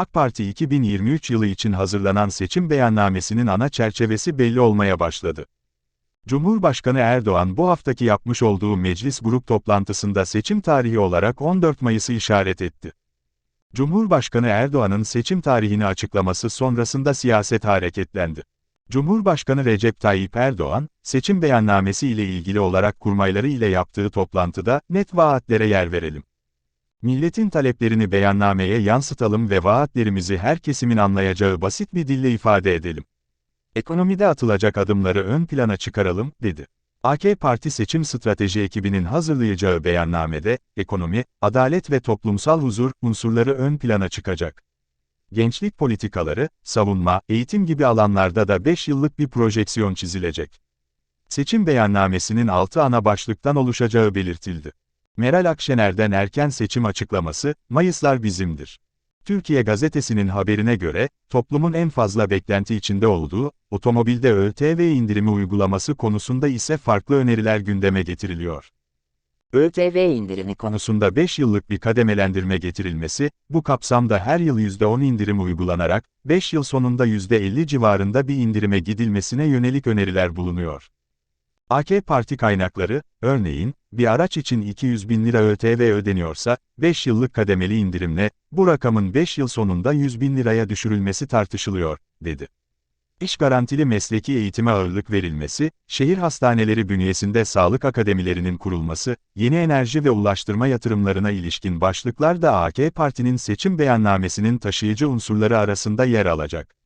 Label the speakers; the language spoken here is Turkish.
Speaker 1: AK Parti 2023 yılı için hazırlanan seçim beyannamesinin ana çerçevesi belli olmaya başladı. Cumhurbaşkanı Erdoğan bu haftaki yapmış olduğu meclis grup toplantısında seçim tarihi olarak 14 Mayıs'ı işaret etti. Cumhurbaşkanı Erdoğan'ın seçim tarihini açıklaması sonrasında siyaset hareketlendi. Cumhurbaşkanı Recep Tayyip Erdoğan, seçim beyannamesi ile ilgili olarak kurmayları ile yaptığı toplantıda net vaatlere yer verelim. Milletin taleplerini beyannameye yansıtalım ve vaatlerimizi her kesimin anlayacağı basit bir dille ifade edelim. Ekonomide atılacak adımları ön plana çıkaralım, dedi. AK Parti seçim strateji ekibinin hazırlayacağı beyannamede, ekonomi, adalet ve toplumsal huzur unsurları ön plana çıkacak. Gençlik politikaları, savunma, eğitim gibi alanlarda da 5 yıllık bir projeksiyon çizilecek. Seçim beyannamesinin 6 ana başlıktan oluşacağı belirtildi. Meral Akşener'den erken seçim açıklaması, Mayıslar bizimdir. Türkiye gazetesinin haberine göre, toplumun en fazla beklenti içinde olduğu, otomobilde ÖTV indirimi uygulaması konusunda ise farklı öneriler gündeme getiriliyor.
Speaker 2: ÖTV indirimi konu
Speaker 1: Konusunda 5 yıllık bir kademelendirme getirilmesi, bu kapsamda her yıl %10 indirim uygulanarak, 5 yıl sonunda %50 civarında bir indirime gidilmesine yönelik öneriler bulunuyor. AK Parti kaynakları, örneğin, bir araç için 200 bin lira ÖTV ödeniyorsa, 5 yıllık kademeli indirimle, bu rakamın 5 yıl sonunda 100 bin liraya düşürülmesi tartışılıyor, dedi. İş garantili mesleki eğitime ağırlık verilmesi, şehir hastaneleri bünyesinde sağlık akademilerinin kurulması, yeni enerji ve ulaştırma yatırımlarına ilişkin başlıklar da AK Parti'nin seçim beyannamesinin taşıyıcı unsurları arasında yer alacak.